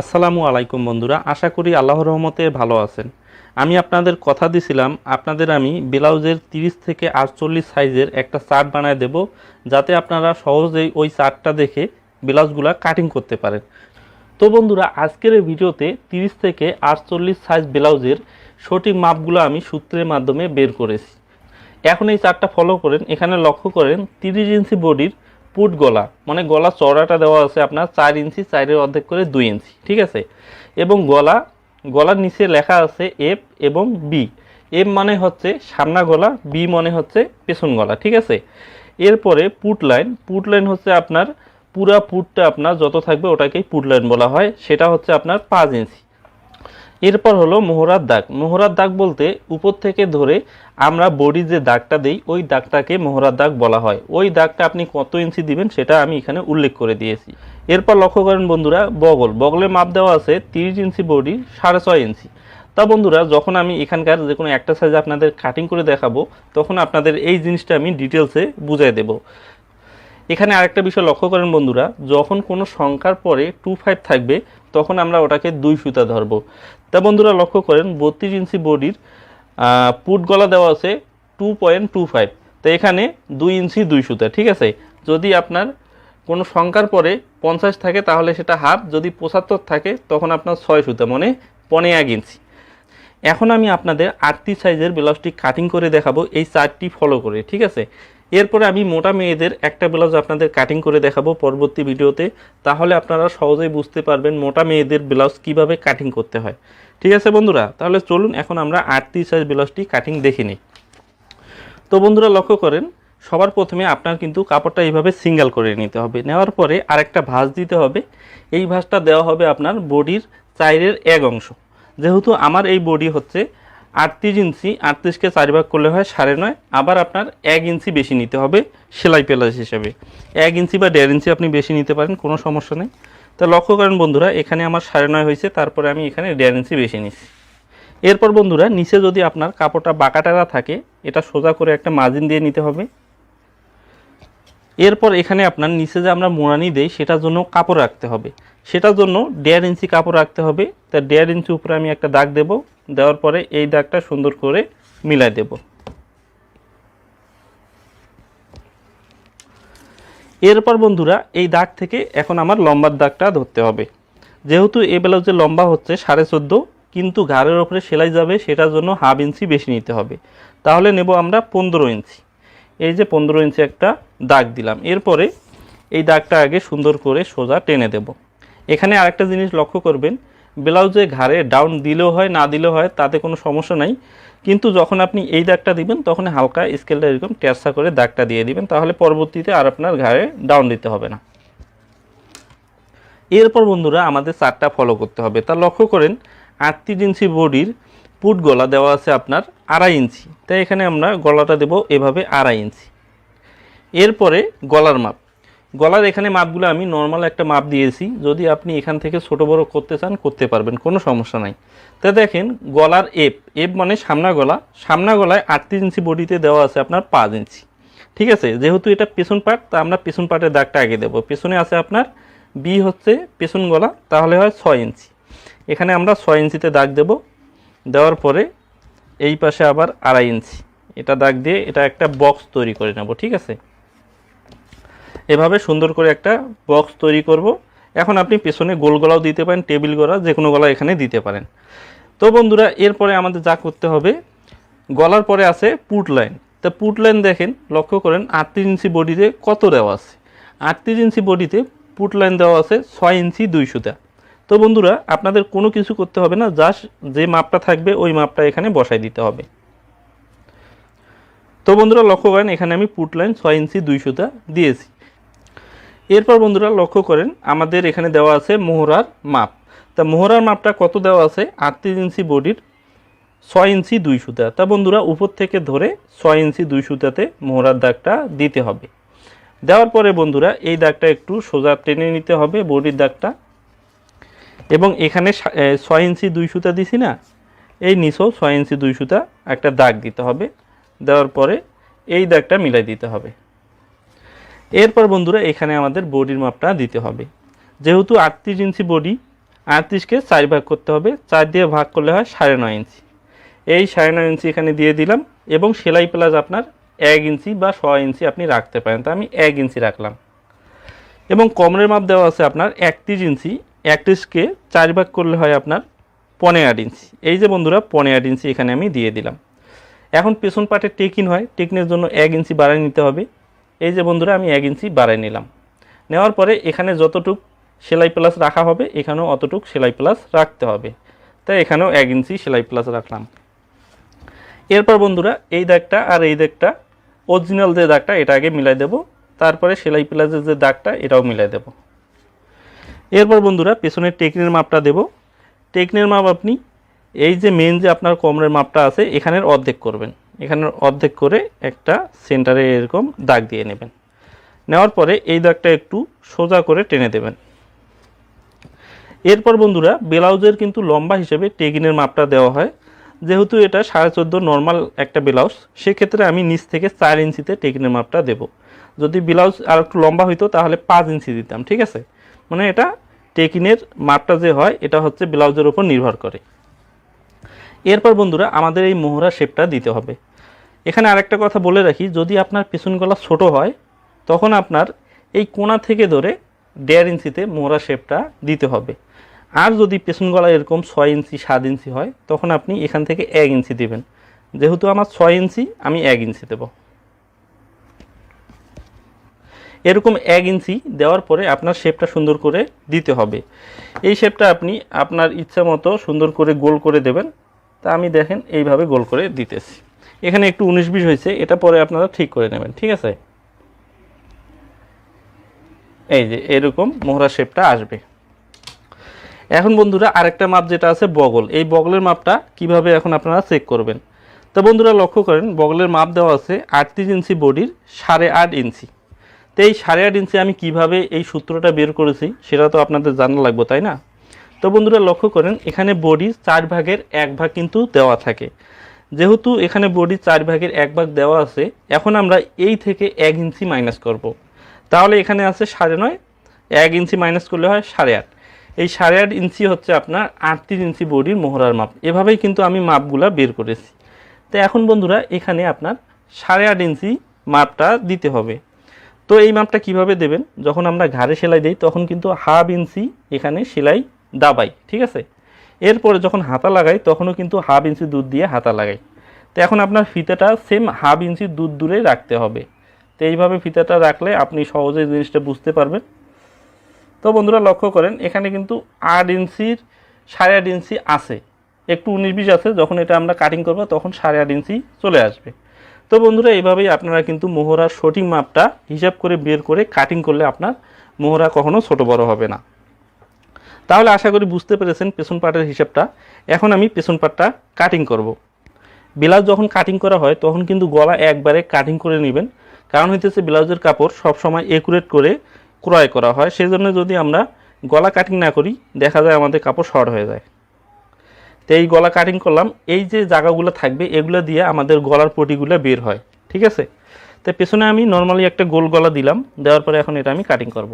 আসসালামু আলাইকুম বন্ধুরা, আশা করি আল্লাহর রহমতে ভালো আছেন। আমি আপনাদের কথা দিছিলাম, আপনাদের আমি ব্লাউজের তিরিশ থেকে আটচল্লিশ সাইজের একটা চার্ট বানায় দেব, যাতে আপনারা সহজেই ওই চার্টটা দেখে ব্লাউজগুলো কাটিং করতে পারেন। তো বন্ধুরা, আজকের এই ভিডিওতে তিরিশ থেকে আটচল্লিশ সাইজ ব্লাউজের সঠিক মাপগুলো আমি সূত্রের মাধ্যমে বের করেছি। এখন এই চার্টটা ফলো করেন, এখানে লক্ষ্য করেন, তিরিশ ইঞ্চি বডির পুট গলা মানে গলা চড়াটা দেওয়া আছে আপনার চার ইঞ্চি, চারের অর্ধেক করে দুই ইঞ্চি, ঠিক আছে? এবং গলা, গলার নিচে লেখা আছে এফ এবং বি এফ মানে হচ্ছে সামনা গলা বি মানে হচ্ছে পেছন গলা, ঠিক আছে? এরপরে পুট লাইন পুট লাইন হচ্ছে আপনার পুরা পুটটা আপনার যত থাকবে ওটাকেই পুট লাইন বলা হয়, সেটা হচ্ছে আপনার পাঁচ ইঞ্চি। এরপর হলো মোহরার দাগ। মোহরার দাগ বলতে উপর থেকে ধরে আমরা বডি যে দাগটা দেই, ওই দাগটাকে মোহরার দাগ বলা হয়। ওই দাগটা আপনি কত ইঞ্চি দিবেন সেটা আমি এখানে উল্লেখ করে দিয়েছি। এরপর লক্ষ্য করেন বন্ধুরা, বগল। বগলের মাপ দেওয়া আছে তিরিশ ইঞ্চি বডি, সাড়ে ছয় ইঞ্চি। তা বন্ধুরা, যখন আমি এখানকার যে কোনো একটা সাইজ আপনাদের কাটিং করে দেখাবো, তখন আপনাদের এই জিনিসটা আমি ডিটেলসে বুঝিয়ে দেবো। এখানে আরেকটা বিষয় লক্ষ্য করেন বন্ধুরা, যখন কোনো সংখ্যার পরে টু ফাইভ থাকবে, তখন আমরা ওটাকে দুই সুতা ধরবো। তা বন্ধুরা লক্ষ্য করেন, বত্রিশ ইঞ্চি বডির পুট গলা দেওয়া আছে টু পয়েন্ট টু ফাইভ তো এখানে দুই ইঞ্চি দুই সুতা, ঠিক আছে? যদি আপনার কোনো সংখ্যার পরে পঞ্চাশ থাকে, তাহলে সেটা হাফ যদি পঁচাত্তর থাকে, তখন আপনার ছয় সুতা মানে পনে এক ইঞ্চি। এখন আমি আপনাদের আটটি সাইজের ব্লাউজটি কাটিং করে দেখাবো, এই চারটি ফলো করে, ঠিক আছে? এরপরে আমি মোটা মেয়েদের একটা ব্লাউজ আপনাদের কাটিং করে দেখাবো পরবর্তী ভিডিওতে। তাহলে আপনারা সহজেই বুঝতে পারবেন মোটা মেয়েদের ব্লাউজ কীভাবে কাটিং করতে হয়। ঠিক আছে বন্ধুরা? তাহলে চলুন এখন আমরা আটটি সাইজ ব্লাউজটি কাটিং দেখে নিই। তো বন্ধুরা, লক্ষ্য করেন, সবার প্রথমে আপনার কিন্তু কাপড়টা এইভাবে সিঙ্গেল করে নিতে হবে। নেওয়ার পরে আরেকটা ভাঁজ দিতে হবে। এই ভাঁজটা দেওয়া হবে আপনার বডির চাইরের এক অংশ। যেহেতু আমার এই বডি হচ্ছে আটত্রিশ ইঞ্চি, আটত্রিশকে চার ভাগ করলে হয় সাড়ে নয়। আবার আপনার এক ইঞ্চি বেশি নিতে হবে সেলাই পেলাস হিসাবে। এক ইঞ্চি বা দেড় ইঞ্চি আপনি বেশি নিতে পারেন, কোনো সমস্যা নেই। তা লক্ষ্য করেন বন্ধুরা, এখানে আমার সাড়ে নয় হয়েছে, তারপরে আমি এখানে দেড় ইঞ্চি বেশি নিচ্ছি। এরপর বন্ধুরা, নিচে যদি আপনার কাপড়টা বাঁকাটারা থাকে, এটা সোজা করে একটা মার্জিন দিয়ে নিতে হবে। এরপর এখানে আপনার নিচে যে আমরা মোড়ানি দেই, সেটার জন্য কাপড় রাখতে হবে। সেটার জন্য দেড় ইঞ্চি কাপড় রাখতে হবে। তা দেড় ইঞ্চি উপরে আমি একটা দাগ দেব। দেওয়ার পরে এই দাগটা সুন্দর করে মিলাই দেব। এরপর বন্ধুরা, এই দাগ থেকে এখন আমার লম্বার দাগটা ধরতে হবে। যেহেতু এই ব্লাউজের লম্বা হচ্ছে সাড়ে চোদ্দ, কিন্তু ঘাড়ের ওপরে সেলাই যাবে, সেটার জন্য হাফ ইঞ্চি বেশি নিতে হবে। তাহলে নেব আমরা পনেরো ইঞ্চি। এই যে পনেরো ইঞ্চি একটা দাগ দিলাম। এরপরে এই দাগটা আগে সুন্দর করে সোজা টেনে দেব। এখানে আরেকটা জিনিস লক্ষ্য করবেন, ব্লাউজে ঘাড়ে ডাউন দিলেও হয়, না দিলেও হয়, তাতে কোনো সমস্যা নাই। কিন্তু যখন আপনি এই দাগটা দিবেন, তখন হালকা স্কেলটা এরকম ট্যাসা করে দাগটা দিয়ে দিবেন, তাহলে পরবর্তীতে আর আপনার ঘাড়ে ডাউন দিতে হবে না। এরপর বন্ধুরা আমাদের চারটা ফলো করতে হবে। তা লক্ষ্য করেন, আটত্রিশ ইঞ্চি বডির পুট গলা দেওয়া আছে আপনার আড়াই ইঞ্চি। তাই এখানে আমরা গলাটা দেব এভাবে আড়াই ইঞ্চি। এরপরে গলার মাপ। গলার এখানে মাপগুলো আমি নর্মাল একটা মাপ দিয়েছি। যদি আপনি এখান থেকে ছোট বড় করতে চান, করতে পারবেন, কোনো সমস্যা নাই। তা দেখেন, গলার এপ এপ মানে সামনা গলা। সামনা গলায় আটত্রিশ ইঞ্চি বডিতে দেওয়া আছে আপনার পাঁচ ইঞ্চি। ঠিক আছে? যেহেতু এটা পেছন পার্ট, তা আমরা পেছন পার্টের দাগটা আগে দেবো। পেছনে আছে আপনার বি হচ্ছে পেছন গলা, তাহলে হয় ছয় ইঞ্চি। এখানে আমরা ছয় ইঞ্চিতে দাগ দেব। দেওয়ার পরে এই পাশে আবার আড়াই ইঞ্চি। এটা দাগ দিয়ে এটা একটা বক্স তৈরি করে নেব, ঠিক আছে? এভাবে সুন্দর করে একটা বক্স তৈরি করব। এখন আপনি পেছনে গোল গলাও দিতে পারেন টেবিল গলা যে কোনো গলা এখানে দিতে পারেন। তো বন্ধুরা, এরপরে আমাদের যা করতে হবে, গলার পরে আছে পুট লাইন তা পুট লাইন দেখেন, লক্ষ্য করেন, আটত্রিশ ইঞ্চি বডিতে কত দেওয়া আছে? আটত্রিশ ইঞ্চি বডিতে পুট লাইন দেওয়া আছে ছয় ইঞ্চি দুই সুতা তো বন্ধুরা, আপনাদের কোনো কিছু করতে হবে না জাস্ট যে মাপটা থাকবে, ওই মাপটা এখানে বসাই দিতে হবে। তো বন্ধুরা, লক্ষ্য করেন, এখানে আমি পুট লাইন ছয় ইঞ্চি দুই সুতা দিয়েছি। এরপর বন্ধুরা লক্ষ্য করেন, আমাদের এখানে দেওয়া আছে মোহরার মাপ। তা মোহরার মাপটা কত দেওয়া আছে? আটত্রিশ ইঞ্চি বডির ছয় ইঞ্চি দুই সুতা। তা বন্ধুরা উপর থেকে ধরে ছয় ইঞ্চি দুই সুতাতে মোহরার দাগটা দিতে হবে। দেওয়ার পরে বন্ধুরা এই দাগটা একটু সোজা টেনে নিতে হবে বডির দাগটা। এবং এখানে ছয় ইঞ্চি দুই সুতা দিছি না, এই নিচেও ছয় ইঞ্চি দুই সুতা একটা দাগ দিতে হবে। দেওয়ার পরে এই দাগটা মিলাই দিতে হবে। এরপর বন্ধুরা এখানে আমাদের বডির মাপটা দিতে হবে। যেহেতু আটত্রিশ ইঞ্চি বডি আটত্রিশকে চার ভাগ করতে হবে, চার দিয়ে ভাগ করলে হয় সাড়ে নয় ইঞ্চি। এই সাড়ে নয় ইঞ্চি এখানে দিয়ে দিলাম এবং সেলাই প্লাস আপনার এক ইঞ্চি বা ছ ইঞ্চি আপনি রাখতে পারেন। তা আমি এক ইঞ্চি রাখলাম। এবং কমরের মাপ দেওয়া আছে আপনার একত্রিশ ইঞ্চি একত্রিশকে চার ভাগ করলে হয় আপনার পনেরো আট ইঞ্চি। এই যে বন্ধুরা পনেরো আট ইঞ্চি এখানে আমি দিয়ে দিলাম। এখন পেছন পাটে টেকিন হয়। টেকিনের জন্য এক ইঞ্চি বাড়াই নিতে হবে। এই যে বন্ধুরা, আমি এক ইঞ্চি বাড়াই নিলাম। নেওয়ার পরে এখানে যতটুক সেলাই প্লাস রাখা হবে, এখানেও অতটুক সেলাই প্লাস রাখতে হবে। তাই এখানেও এক ইঞ্চি সেলাই প্লাস রাখলাম। এরপর বন্ধুরা, এই দাগটা আর এই দাগটা অরিজিনাল যে দাগটা, এটা আগে মিলাই দেব। তারপরে সেলাই প্লাসের যে দাগটা, এটাও মিলাই দেব। এরপর বন্ধুরা, পেছনের টেকনির মাপটা দেব। টেকনির মাপ আপনি, এই যে মেন যে আপনার কোমরের মাপটা আছে, এখানের অর্ধেক করবেন। এখানের অর্ধেক করে একটা সেন্টারে এরকম দাগ দিয়ে নেবেন। নেওয়ার পরে এই দাগটা একটু সোজা করে টেনে দেবেন। এরপর বন্ধুরা, ব্লাউজের কিন্তু লম্বা হিসেবে টেকিনের মাপটা দেওয়া হয়। যেহেতু এটা সাড়ে চোদ্দ নর্মাল একটা ব্লাউজ, সেক্ষেত্রে আমি নিচ থেকে চার ইঞ্চিতে টেকিনের মাপটা দেব। যদি ব্লাউজ আর একটু লম্বা হইতো, তাহলে পাঁচ ইঞ্চি দিতাম, ঠিক আছে? মানে এটা টেকিনের মাপটা যে হয়, এটা হচ্ছে ব্লাউজের উপর নির্ভর করে। এরপর বন্ধুরা, আমাদের এই মোহরা শেপটা দিতে হবে। এখানে আরেকটা কথা বলে রাখি, যদি আপনার পেছন গলা ছোট হয়, তখন আপনার এই কোণা থেকে ধরে দেড় ইঞ্চিতে মোহরা শেপটা দিতে হবে। আর যদি পেছন গলা এরকম ছয় ইঞ্চি, সাত ইঞ্চি হয়, তখন আপনি এখান থেকে এক ইঞ্চি দিবেন। যেহেতু আমার ছয় ইঞ্চি, আমি এক ইঞ্চি দেব। এরকম এক ইঞ্চি দেওয়ার পরে আপনার শেপটা সুন্দর করে দিতে হবে। এই শেপটা আপনি আপনার ইচ্ছা মতো সুন্দর করে গোল করে দেবেন। তা আমি দেখেন, এইভাবে গোল করে দিতেছি। এখানে একটু উনিশ বিশ হয়েছে, এটা পরে আপনারা ঠিক করে নেবেন, ঠিক আছে? এই যে এরকম মোহরা শেপটা আসবে। এখন বন্ধুরা, আরেকটা মাপ যেটা আছে, বগল। এই বগলের মাপটা কীভাবে এখন আপনারা চেক করবেন? তো বন্ধুরা, লক্ষ্য করেন, বগলের মাপ দেওয়া আছে আটত্রিশ ইঞ্চি বডির সাড়ে আট ইঞ্চি। তো এই সাড়ে আট ইঞ্চি আমি কীভাবে এই সূত্রটা বের করেছি, সেটা তো আপনাদের জানা লাগবে, তাই না? তো বন্ধুরা, লক্ষ্য করেন, এখানে বডির চার ভাগের এক ভাগ কিন্তু দেওয়া থাকে। যেহেতু এখানে বডির চার ভাগের এক ভাগ দেওয়া আছে, এখন আমরা এই থেকে এক ইঞ্চি মাইনাস করব। তাহলে এখানে আছে সাড়ে নয়, এক ইঞ্চি মাইনাস করলে হয় সাড়ে আট। এই সাড়ে আট ইঞ্চি হচ্ছে আপনার আটত্রিশ ইঞ্চি বডির মোহরার মাপ। এভাবেই কিন্তু আমি মাপগুলা বের করেছি। তো এখন বন্ধুরা, এখানে আপনার সাড়ে আট ইঞ্চি মাপটা দিতে হবে। তো এই মাপটা কীভাবে দেবেন? যখন আমরা ঘাড়ে সেলাই দিই, তখন কিন্তু হাফ ইঞ্চি এখানে সেলাই দাবাই, ঠিক আছে? এরপরে যখন হাতা লাগাই, তখনও কিন্তু হাফ ইঞ্চি দুধ দিয়ে হাতা লাগাই। তো এখন আপনার ফিতাটা সেম হাফ ইঞ্চি দুধ দূরে রাখতে হবে। তো এইভাবে ফিতাটা রাখলে আপনি সহজেই জিনিসটা বুঝতে পারবেন। তো বন্ধুরা, লক্ষ্য করেন, এখানে কিন্তু আট ইঞ্চির সাড়ে আট ইঞ্চি আছে। একটু উনিশ বিশ আছে, যখন এটা আমরা কাটিং করব, তখন সাড়ে আট ইঞ্চি চলে আসবে। তো বন্ধুরা, এইভাবেই আপনারা কিন্তু মোহরার সঠিক মাপটা হিসাব করে বের করে কাটিং করলে আপনার মোহরা কখনো ছোট বড় হবে না। তাহলে আশা করি বুঝতে পেরেছেন পেছন পাটের হিসাবটা। এখন আমি পেছন পাটটা কাটিং করব। ব্লাউজ যখন কাটিং করা হয়, তখন কিন্তু গলা একবারে কাটিং করে নেবেন। কারণ হইতেছে ব্লাউজের কাপড় সবসময় একুরেট করে ক্রয় করা হয়। সেই জন্য যদি আমরা গলা কাটিং না করি, দেখা যায় আমাদের কাপড় শর্ট হয়ে যায়। তো এই গলা কাটিং করলাম। এই যে জায়গাগুলো থাকবে, এগুলো দিয়ে আমাদের গলার পটিগুলো বের হয়। ঠিক আছে? তো পেছনে আমি নর্মালি একটা গোল গলা দিলাম। দেওয়ার পরে এখন এটা আমি কাটিং করব।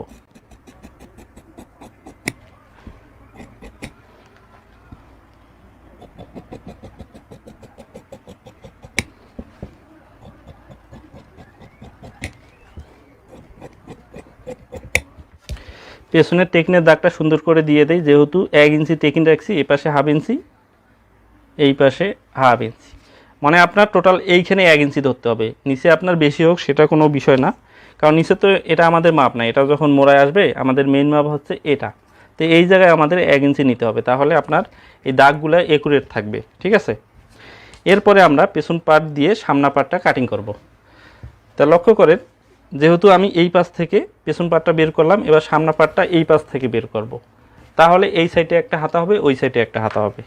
পেছনের টেকিনের দাগটা সুন্দর করে দিয়ে দেয় যেহেতু এক ইঞ্চি টেকিন রাখছি এই পাশে হাফ ইঞ্চি, এই পাশে হাফ ইঞ্চি। মানে আপনার টোটাল এইখানে এক ইঞ্চি ধরতে হবে। নিচে আপনার বেশি হোক, সেটা কোনো বিষয় না। কারণ নিচে তো এটা আমাদের মাপ না এটা যখন মোড়ায় আসবে, আমাদের মেইন মাপ হচ্ছে এটা। তো এই জায়গায় আমাদের এক ইঞ্চি নিতে হবে, তাহলে আপনার এই দাগগুলো একুরেট থাকবে, ঠিক আছে? এরপরে আমরা পেছন পার্ট দিয়ে সামনা পার্টটা কাটিং করব। তা লক্ষ্য করেন যেহেতু আমি এই পাশ থেকে পেছন পাটটা বের করলাম, এবার সামনা পাটটা এই পাশ থেকে বের করব। তাহলে এই সাইডে একটা হাতা হবে, ওই সাইডে একটা হাতা হবে।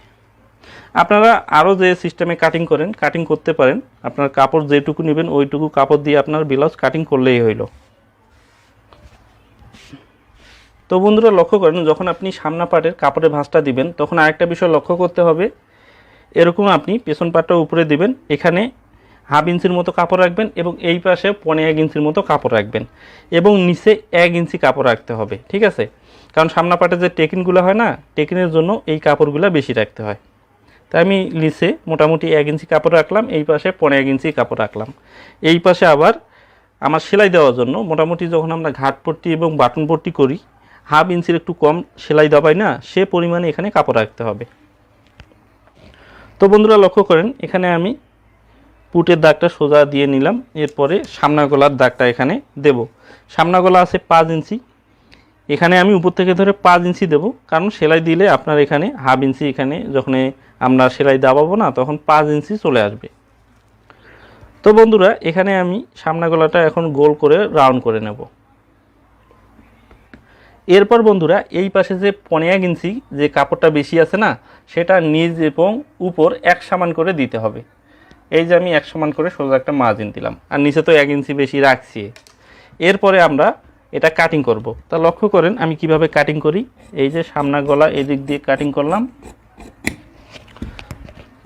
আপনারা আরও যে সিস্টেমে কাটিং করেন কাটিং করতে পারেন। আপনার কাপড় যেটুকু নেবেন, ওইটুকু কাপড় দিয়ে আপনার ব্লাউজ কাটিং করলেই হইল। তো বন্ধুরা, লক্ষ্য করেন, যখন আপনি সামনা পাটের কাপড়ের ভাঁজটা দিবেন, তখন আরেকটা বিষয় লক্ষ্য করতে হবে। এরকম আপনি পেছন পাটটা উপরে দিবেন, এখানে হাফ ইঞ্চির মতো কাপড় রাখবেন এবং এই পাশে পনে এক ইঞ্চির মতো কাপড় রাখবেন এবং নিচে এক ইঞ্চি কাপড় রাখতে হবে, ঠিক আছে? কারণ সামনা পাটে যে টেকিনগুলো হয় না, টেকিনের জন্য এই কাপড়গুলো বেশি রাখতে হয়। তাই আমি নিচে মোটামুটি এক ইঞ্চি কাপড় রাখলাম, এই পাশে পনে এক ইঞ্চি কাপড় রাখলাম। এই পাশে আবার আমার সেলাই দেওয়ার জন্য মোটামুটি যখন আমরা ঘাট পট্টি এবং বাটন পট্টি করি, হাফ ইঞ্চির একটু কম সেলাই দেওয়াই না, সে পরিমাণে এখানে কাপড় রাখতে হবে। তো বন্ধুরা লক্ষ্য করেন, এখানে আমি পুটের দাগটা সোজা দিয়ে নিলাম, এরপরে সামনা গলার দাগটা এখানে দেব। সামনা গলা আছে পাঁচ ইঞ্চি। এখানে আমি উপর থেকে ধরে পাঁচ ইঞ্চি দেব, কারণ সেলাই দিলে আপনার এখানে হাফ ইঞ্চি এখানে যখন আমরা সেলাই দাবাবো না, তখন পাঁচ ইঞ্চি চলে আসবে। তো বন্ধুরা, এখানে আমি সামনা গলাটা এখন গোল করে রাউন্ড করে নেব। এরপর বন্ধুরা, এই পাশে যে পনেরো ইঞ্চি যে কাপড়টা বেশি আছে না, সেটা নিচ এবং উপর এক সমান করে দিতে হবে। এই যে আমি এক সমান করে সোজা একটা মার্জিন দিলাম। আর নিচে তো এক ইঞ্চি বেশি রাখছি। এরপরে আমরা এটা কাটিং করব। তা লক্ষ্য করেন, আমি কীভাবে কাটিং করি? এই যে সামনা গলা এদিক দিয়ে কাটিং করলাম।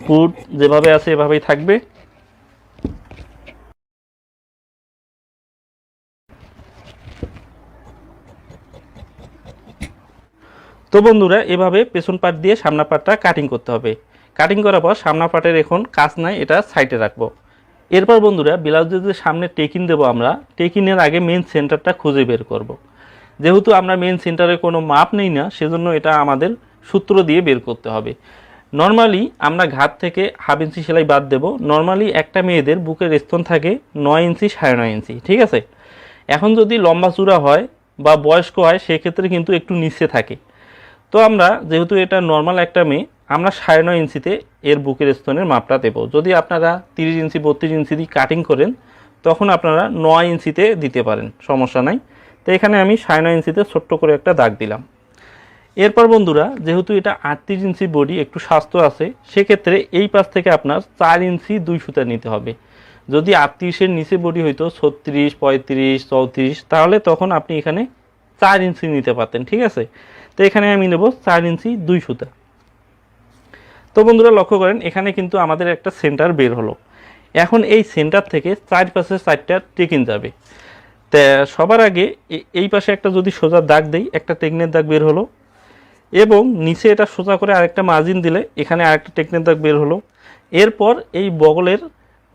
ফুট যেভাবে আছে এভাবেই থাকবে। তো বন্ধুরা, এভাবে পেছন পাট দিয়ে সামনা পাটটা কাটিং করতে হবে। কাটিং করার পর সামনা পাটের এখন কাজ নাই, এটা সাইডে রাখব। এরপর বন্ধুরা ব্লাউজের যে সামনে টেকিন দেবো আমরা টেকিনের আগে মেন সেন্টারটা খুঁজে বের করব। যেহেতু আমরা মেন সেন্টারে কোনো মাপ নেই না, সেজন্য এটা আমাদের সূত্র দিয়ে বের করতে হবে। নর্মালি আমরা ঘাত থেকে হাফ ইঞ্চি সেলাই বাদ দেব। নর্মালি একটা মেয়েদের বুকের স্তন থাকে নয় ইঞ্চি সাড়ে নয় ইঞ্চি ঠিক আছে? এখন যদি লম্বা চূড়া হয় বা বয়স্ক হয়, সেক্ষেত্রে কিন্তু একটু নিচে থাকে। তো আমরা, যেহেতু এটা নর্মাল একটা মেয়ে আমরা সাড়ে নয় ইঞ্চিতে এর বুকের স্তনের মাপটা দেবো। যদি আপনারা তিরিশ ইঞ্চি, বত্রিশ ইঞ্চি দিয়ে কাটিং করেন, তখন আপনারা নয় ইঞ্চিতে দিতে পারেন, সমস্যা নাই। তো এখানে আমি সাড়ে নয় ইঞ্চিতে ছোট্ট করে একটা দাগ দিলাম। এরপর বন্ধুরা, যেহেতু এটা আটত্রিশ ইঞ্চি বডি একটু স্বাস্থ্য আছে, সেক্ষেত্রে এই পাশ থেকে আপনার চার ইঞ্চি দুই সুতা নিতে হবে। যদি আটত্রিশের নিচে বডি হইতো ছত্রিশ, পঁয়ত্রিশ, চৌত্রিশ, তাহলে তখন আপনি এখানে চার ইঞ্চি নিতে পারতেন, ঠিক আছে? তো এখানে আমি নেব চার ইঞ্চি দুই সুতা। তো বন্ধুরা লক্ষ্য করেন, এখানে কিন্তু আমাদের একটা সেন্টার বের হলো। এখন এই সেন্টার থেকে চার পাশে চারটা টেকিন যাবে। তা সবার আগে এই পাশে একটা যদি সোজা দাগ দেই, একটা টেকনের দাগ বের হলো। এবং নিচে এটা সোজা করে আরেকটা মার্জিন দিলে, এখানে আরেকটা টেকনের দাগ বের হলো। এরপর এই বগলের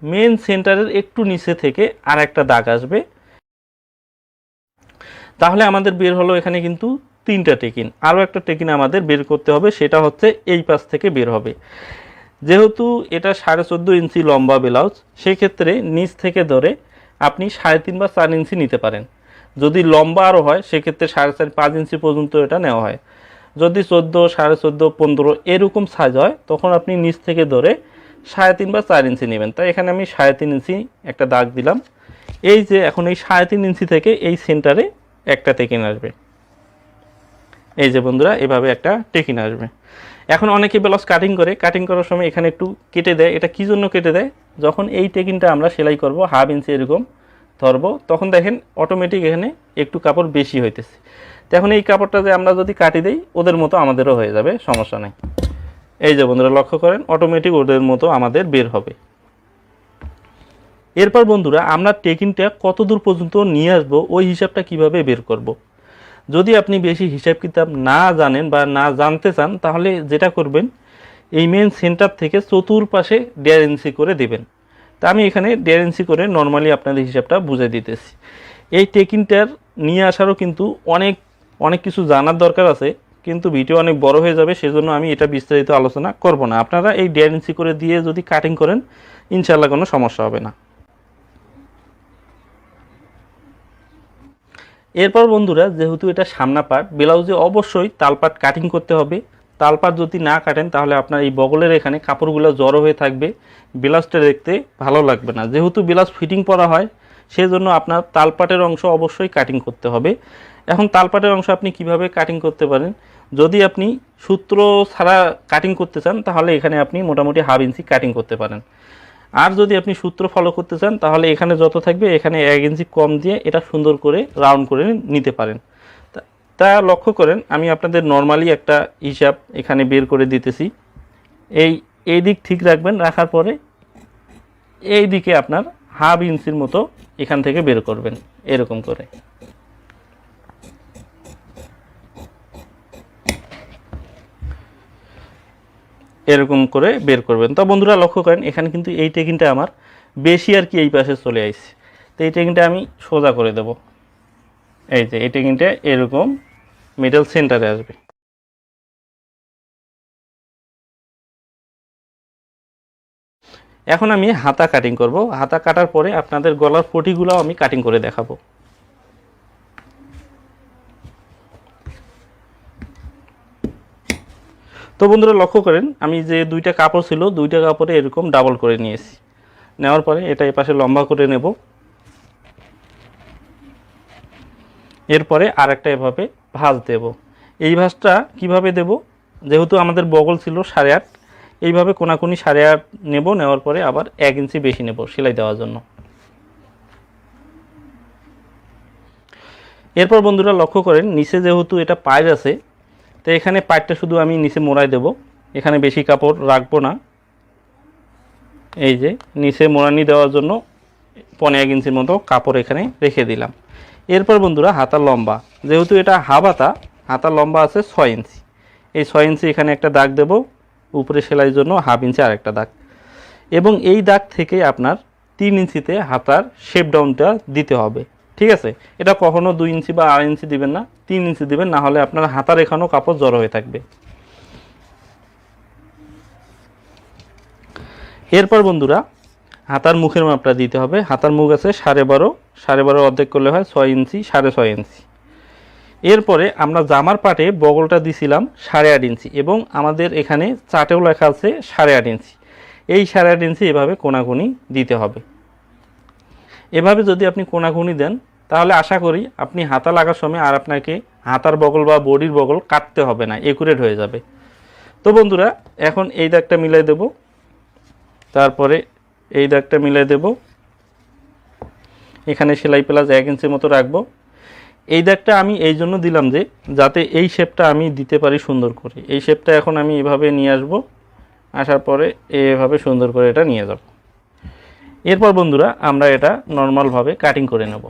মেন সেন্টারের একটু নিচে থেকে আর একটা দাগ আসবে। তাহলে আমাদের বের হলো এখানে কিন্তু তিনটা টেকিন। আরও একটা টেকিন আমাদের বের করতে হবে, সেটা হচ্ছে এই পাশ থেকে বের হবে। যেহেতু এটা সাড়ে চোদ্দ ইঞ্চি লম্বা ব্লাউজ, সেক্ষেত্রে নিচ থেকে ধরে আপনি সাড়ে তিন বা চার ইঞ্চি নিতে পারেন। যদি লম্বা আরও হয়, সেক্ষেত্রে সাড়ে চার, পাঁচ ইঞ্চি পর্যন্ত এটা নেওয়া হয়। যদি চোদ্দ, সাড়ে চোদ্দ, পনেরো এরকম সাইজ হয়, তখন আপনি নিচ থেকে ধরে সাড়ে তিন বা চার ইঞ্চি নেবেন। তাই এখানে আমি সাড়ে তিন ইঞ্চি একটা দাগ দিলাম। এই যে এখন এই সাড়ে তিন ইঞ্চি থেকে এই সেন্টারে একটা টেকিন আসবে। এই যে বন্ধুরা, এভাবে একটা টেকিন আসবে। এখন অনেকে ব্লাউজ কাটিং করে কাটিং করার সময় এখানে একটু কেটে দেয়। এটা কী জন্য কেটে দেয়? যখন এই টেকিনটা আমরা সেলাই করব হাফ ইঞ্চি এরকম ধরবো, তখন দেখেন অটোমেটিক এখানে একটু কাপড় বেশি হইতেছে। তো এখন এই কাপড়টা যে আমরা যদি কাটি দেই, ওদের মতো আমাদেরও হয়ে যাবে, সমস্যা নেই। এই যে বন্ধুরা, লক্ষ্য করেন অটোমেটিক ওদের মতো আমাদের বের হবে। এরপর বন্ধুরা, আমরা টেকিনটা কত দূর পর্যন্ত নিয়ে আসব, ওই হিসাবটা কীভাবে বের করব। যদি আপনি বেশি হিসাব কিতাব না জানেন বা না জানতে চান, তাহলে যেটা করবেন, এই মেন সেন্টার থেকে চতুর্পাশে ইঞ্চি করে দেবেন। তা আমি এখানে ইঞ্চি করে নর্মালি আপনাদের হিসাবটা বুঝে দিতেছি। এই টেকিনটার নিয়ে আসারও কিন্তু অনেক অনেক কিছু জানার দরকার আছে, কিন্তু ভিডিও অনেক বড় হয়ে যাবে, সেজন্য আমি এটা বিস্তারিত আলোচনা করব না। আপনারা এই ইঞ্চি করে দিয়ে যদি কাটিং করেন ইনশাল্লাহ কোনো সমস্যা হবে না। এরপর বন্ধুরা, যেহেতু এটা সামনা পার্ট ব্লাউজে অবশ্যই তালপাট কাটিং করতে হবে। তালপাট যদি না কাটেন, তাহলে আপনার এই বগলের এখানে কাপড়গুলো জড়ো হয়ে থাকবে। ব্লাউজটা দেখতে ভালো লাগবে না। যেহেতু ব্লাউজ ফিটিং করা হয়, সেজন্য আপনার তালপাটের অংশ অবশ্যই কাটিং করতে হবে। এখন তালপাটের অংশ আপনি কীভাবে কাটিং করতে পারেন? যদি আপনি সূত্র ছাড়া কাটিং করতে চান, তাহলে এখানে আপনি মোটামুটি হাফ ইঞ্চি কাটিং করতে পারেন। আর যদি আপনি সূত্র ফলো করতে চান, তাহলে এখানে যত থাকবে, এখানে এক ইঞ্চি কম দিয়ে এটা সুন্দর করে রাউন্ড করে নিতে পারেন। তা- লক্ষ্য করেন, আমি আপনাদের নর্মালি একটা হিসাব এখানে বের করে দিতেছি। এই এই দিক ঠিক রাখবেন, রাখার পরে এই দিকে আপনার হাফ ইঞ্চির মতো এখান থেকে বের করবেন, এরকম করে। এরকম করে বের করবেন। তো বন্ধুরা লক্ষ্য করেন, এখানে কিন্তু এই টেকিংটা আমার বেশি আর কি এই পাশে চলে আসছে তো এই টেকিংটা আমি সোজা করে দেব। এই যে, এই টেকিংটা এরকম মিডল সেন্টারে আসবে। এখন আমি হাতা কাটিং করব। হাতা কাটার পরে আপনাদের গলার পটিগুলো আমি কাটিং করে দেখাবো। তো বন্ধুরা লক্ষ্য করেন, আমি যে দুইটা কাপড় ছিল, দুইটা কাপড়ে এরকম ডাবল করে নিয়েছি। নেওয়ার পরে এটা এপাশে লম্বা করে নেব। এরপরে আরেকটা এভাবে ভাঁজ দেব। এই ভাঁজটা কীভাবে দেব? যেহেতু আমাদের বগল ছিল সাড়ে আট, এইভাবে কোনাকুনি সাড়ে আট নেব, নেওয়ার পরে আবার এক ইঞ্চি বেশি নেব সেলাই দেওয়ার জন্য। এরপর বন্ধুরা লক্ষ্য করেন, নিচে যেহেতু এটা পায়ের আছে তো এখানে পাইপটা শুধু আমি নিচে মোড়াই দেব। এখানে বেশি কাপড় রাখব না। এই যে, নিচে মোড়ানি দেওয়ার জন্য পনেরো এক ইঞ্চির মতো কাপড় এখানে রেখে দিলাম। এরপর বন্ধুরা, হাতার লম্বা। যেহেতু এটা হাফ হাতা লম্বা আছে ছয় ইঞ্চি। এই ছয় ইঞ্চি এখানে একটা দাগ দেব। উপরে সেলাইয়ের জন্য হাফ ইঞ্চি আর একটা দাগ। এবং এই দাগ থেকে আপনার তিন ইঞ্চিতে হাতার শেপ ডাউনটা দিতে হবে। ঠিক আছে? এটা কখনো দুই ইঞ্চি বা আড়াই ইঞ্চি দিবেন না, তিন ইঞ্চি দিবেন, না হলে আপনার হাতার এখানেও কাপড় জড়ো হয়ে থাকবে। এরপর বন্ধুরা, হাতার মুখের মাপটা দিতে হবে। হাতার মুখ আছে সাড়ে বারো সাড়ে বারো অর্ধেক করলে হয় ছয় ইঞ্চি, সাড়ে ছয় ইঞ্চি। এরপরে আমরা জামার পাটে বগলটা দিছিলাম সাড়ে আট ইঞ্চি এবং আমাদের এখানে চাটেও লেখা আছে সাড়ে আট ইঞ্চি। এই সাড়ে আট ইঞ্চি এভাবে কোনাকুনি দিতে হবে। এভাবে যদি আপনি কোনাকুনি দেন, তাহলে আশা করি আপনি হাতা লাগার সময় আর আপনাকে হাতার বগল বা বডির বগল কাটতে হবে না একুরেট হয়ে যাবে। তো বন্ধুরা, এখন এই দাগটা মিলাই দেব। তারপরে এই দাগটা মিলাই দেব। এখানে সেলাই প্লাস এক ইঞ্চির মতো রাখব। এই দাগটা আমি এই জন্য দিলাম যে, যাতে এই শেপটা আমি দিতে পারি সুন্দর করে। এই শেপটা এখন আমি এভাবে নিয়ে আসব। আসার পরে এভাবে সুন্দর করে এটা নিয়ে যাব। এরপর বন্ধুরা আমরা এটা নর্মালভাবে কাটিং করে নেব।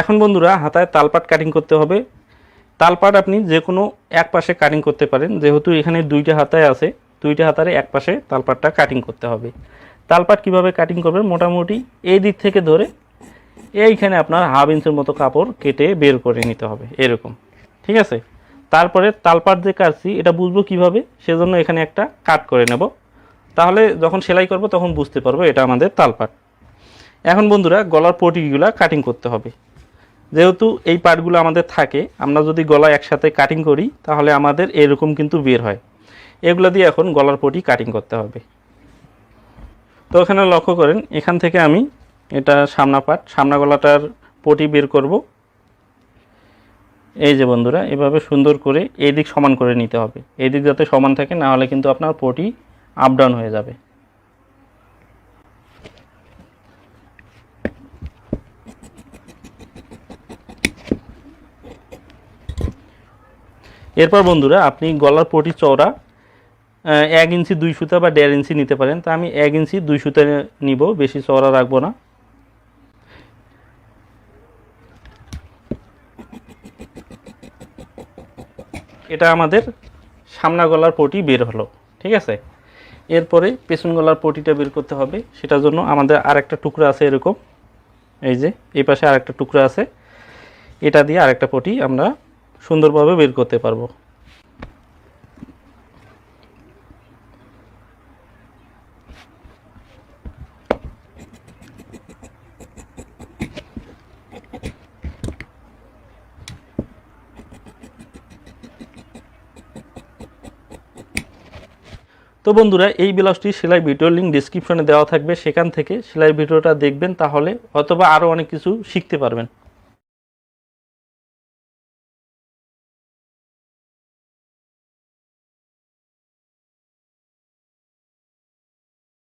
এখন বন্ধুরা হাতায় তালপাট কাটিং করতে হবে। তালপাট আপনি যে কোনো এক পাশে কাটিং করতে পারেন। যেহেতু এখানে দুইটা হাতায় আছে, দুইটা হাতারে এক পাশে তালপাটটা কাটিং করতে হবে। তালপাট কীভাবে কাটিং করবেন? মোটামুটি এই দিক থেকে ধরে এইখানে আপনার হাফ ইঞ্চের মতো কাপড় কেটে বের করে নিতে হবে, এরকম। ঠিক আছে? তারপরে তালপাট যে কাটছি, এটা বুঝব কীভাবে? সেজন্য এখানে একটা কাট করে নেব। তাহলে যখন সেলাই করব, তখন বুঝতে পারব এটা আমাদের তালপাট। এখন বন্ধুরা, গলার পটিগুলো কাটিং করতে হবে। যেহেতু এই পার্টগুলো আমাদের থাকে, আমরা যদি গলা একসাথে কাটিং করি, তাহলে আমাদের এরকম কিন্তু বের হয়। এগুলো দিয়ে এখন গলার পটি কাটিং করতে হবে। তো এখানে লক্ষ্য করেন, এখান থেকে আমি এটা সামনা পাট, সামনা গলাটার পটি বের করব। এই যে বন্ধুরা, এভাবে সুন্দর করে এই দিক সমান করে নিতে হবে। এই দিক যাতে সমান থাকে, না হলে কিন্তু আপনার পটি আপ ডাউন হয়ে যাবে। এরপর বন্ধুরা, আপনি গলার পটি চওড়া এক ইঞ্চি দুই সুতা বা দেড় ইঞ্চি নিতে পারেন। তা আমি এক ইঞ্চি দুই সুতা নিব, বেশি চওড়া রাখব না। এটা আমাদের সামনা গলার পটি বের হলো, ঠিক আছে? এরপরে পেছন গলার পটিটা বের করতে হবে, সেটার জন্য আমাদের আরেকটা টুকরা আছে এরকম, এই যে, এই পাশে আরেকটা টুকরো আছে, এটা দিয়ে আরেকটা পটি আমরা সুন্দরভাবে বের করতে পারব। বন্ধুরা, এই ব্লাউজটি সেলাই ভিডিওর লিঙ্ক ডিসক্রিপশনে দেওয়া থাকবে। সেখান থেকে সেলাই ভিডিওটা দেখবেন, তাহলে অথবা আরও অনেক কিছু শিখতে পারবেন।